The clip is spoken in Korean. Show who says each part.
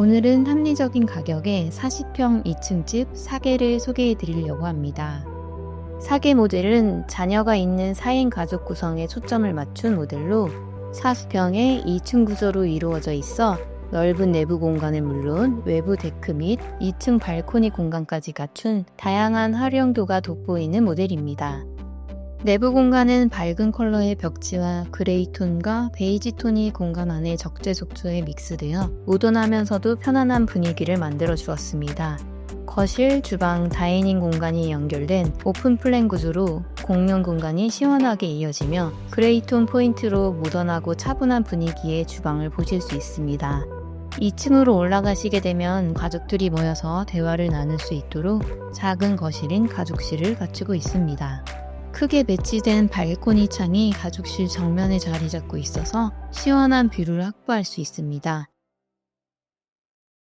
Speaker 1: 오늘은 합리적인 가격에 40평 2층 집 4개를 소개해 드리려고 합니다. 4개 모델은 자녀가 있는 4인 가족 구성에 초점을 맞춘 모델로 40평의 2층 구조로 이루어져 있어 넓은 내부 공간은 물론 외부 데크 및 2층 발코니 공간까지 갖춘 다양한 활용도가 돋보이는 모델입니다. 내부 공간은 밝은 컬러의 벽지와 그레이 톤과 베이지 톤이 공간 안에 적재적소에 믹스되어 모던하면서도 편안한 분위기를 만들어 주었습니다. 거실, 주방, 다이닝 공간이 연결된 오픈 플랜 구조로 공용 공간이 시원하게 이어지며 그레이톤 포인트로 모던하고 차분한 분위기의 주방을 보실 수 있습니다. 2층으로 올라가시게 되면 가족들이 모여서 대화를 나눌 수 있도록 작은 거실인 가족실을 갖추고 있습니다. 크게 배치된 발코니 창이 가족실 정면에 자리 잡고 있어서 시원한 뷰를 확보할 수 있습니다.